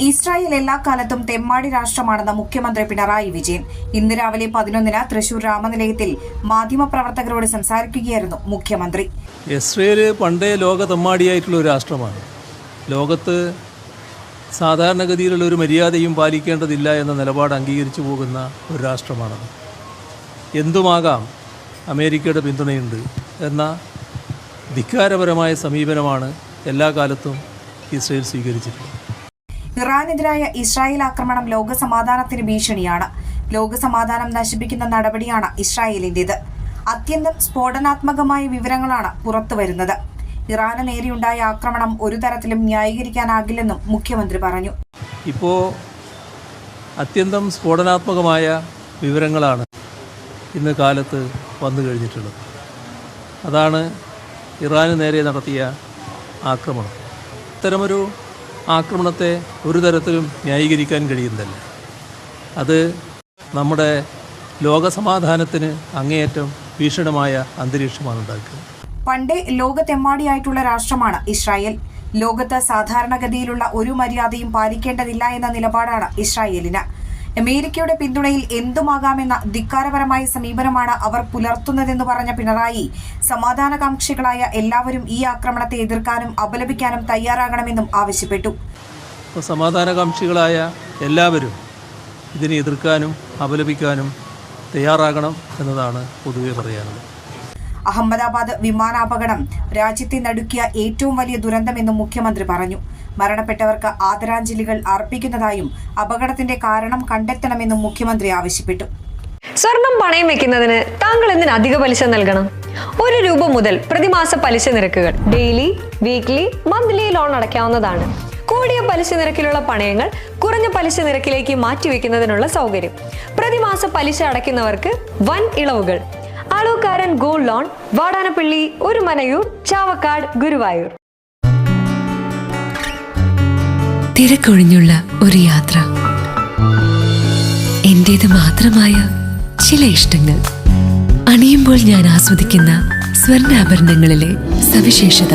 Israel എല്ലാ കാലത്തും തെമ്മാടി രാഷ്ട്രമാണെന്ന് മുഖ്യമന്ത്രി പിണറായി വിജയൻ. ഇന്ന് രാവിലെ പതിനൊന്നിന് തൃശൂർ രാമനിലയത്തിൽ മാധ്യമപ്രവർത്തകരോട് സംസാരിക്കുകയായിരുന്നു മുഖ്യമന്ത്രി. ഇസ്രയേൽ പണ്ടേ ലോക തെമ്മാടിയായിട്ടുള്ള ഒരു രാഷ്ട്രമാണ്. ലോകത്ത് സാധാരണഗതിയിലുള്ള ഒരു മര്യാദയും പാലിക്കേണ്ടതില്ല എന്ന നിലപാട് അംഗീകരിച്ചു പോകുന്ന ഒരു രാഷ്ട്രമാണത്. എന്തുമാകാം അമേരിക്കയുടെ പിന്തുണയുണ്ട് എന്ന ധിക്കാരപരമായ സമീപനമാണ് എല്ലാ കാലത്തും ഇസ്രയേൽ സ്വീകരിച്ചിട്ടുള്ളത്. ഇറാനെതിരായ ഇസ്രായേൽ ആക്രമണം ലോകസമാധാനത്തിന് ഭീഷണിയാണ്. ലോകസമാധാനം നശിപ്പിക്കുന്ന നടപടിയാണ് ഇസ്രായേലിന്റേത്. അത്യന്തം സ്ഫോടനാത്മകമായ വിവരങ്ങളാണ് പുറത്തുവരുന്നത് ഇറാന് നേരെയുണ്ടായ ആക്രമണം ഒരു തരത്തിലും ന്യായീകരിക്കാനാകില്ലെന്നും മുഖ്യമന്ത്രി പറഞ്ഞു. ഇപ്പോൾ അത്യന്തം സ്ഫോടനാത്മകമായ വിവരങ്ങളാണ് ഇന്ന് കാലത്ത് വന്നു കഴിഞ്ഞിട്ടുള്ളത്. അതാണ് ഇറാന് നേരെ നടത്തിയ ആക്രമണം. ഇത്തരമൊരു ആക്രമണത്തെ ഒരു തരത്തിലും ന്യായീകരിക്കാൻ കഴിയുന്നില്ല അത് നമ്മുടെ ലോകസമാധാനത്തിന് അങ്ങേയറ്റം ഭീഷണമായ അന്തരീക്ഷമാണ് ഉണ്ടാക്കുക. പണ്ടേ ലോകത്തെമ്മാടിയായിട്ടുള്ള രാഷ്ട്രമാണ് ഇസ്രായേൽ. ലോകത്ത് സാധാരണഗതിയിലുള്ള ഒരു മര്യാദയും പാലിക്കേണ്ടതില്ല എന്ന നിലപാടാണ് ഇസ്രായേലിന്. അമേരിക്കയുടെ പിന്തുണയിൽ എന്തുമാകാമെന്ന ധിക്കാരപരമായ സമീപനമാണ് അവർ പുലർത്തുന്നതെന്ന് പറഞ്ഞ പിണറായി സമാധാനകാംക്ഷികളായ എല്ലാവരും ഈ ആക്രമണത്തെ എതിർക്കാനും അപലപിക്കാനും തയ്യാറാകണമെന്നും ആവശ്യപ്പെട്ടു. സമാധാനകാംക്ഷികളായ എല്ലാവരും ഇതിനെ എതിർക്കാനും അപലപിക്കാനും തയ്യാറാകണം എന്നതാണ് പൊതുവെ പറയാനുള്ളത്. അഹമ്മദാബാദ് വിമാനാപകടം രാജ്യത്തെ നടുക്കിയ ഏറ്റവും വലിയ ദുരന്തമെന്നും മുഖ്യമന്ത്രി പറഞ്ഞു. മരണപ്പെട്ടവർക്ക് ആദരാഞ്ജലികൾ അർപ്പിക്കുന്നതായും അപകടത്തിന്റെ കാരണം കണ്ടെത്തണമെന്നും മുഖ്യമന്ത്രി ആവശ്യപ്പെട്ടു. സ്വർണം പണയം വെക്കുന്നതിന് താങ്കൾ എന്തിന് അധിക പലിശ നൽകണം? ഒരു രൂപ മുതൽ പ്രതിമാസ പലിശ നിരക്കുകൾ ഡെയിലി വീക്ക്ലി മന്ത്ലി ലോൺ അടയ്ക്കാവുന്നതാണ്. കൂടിയ പലിശ നിരക്കിലുള്ള പണയങ്ങൾ കുറഞ്ഞ പലിശ നിരക്കിലേക്ക് മാറ്റിവെക്കുന്നതിനുള്ള സൗകര്യം. പ്രതിമാസ പലിശ അടയ്ക്കുന്നവർക്ക് വൻ ഇളവുകൾ. Alukkaran gold loan Vadanappally Orumanayur Chavakkad Guruvayur. തിരക്കൊഴിഞ്ഞുള്ള ഒരു യാത്ര. എന്റേത് മാത്രമായ ചില ഇഷ്ടങ്ങൾ. അണിയുമ്പോൾ ഞാൻ ആസ്വദിക്കുന്ന സ്വർണാഭരണങ്ങളിലെ സവിശേഷത.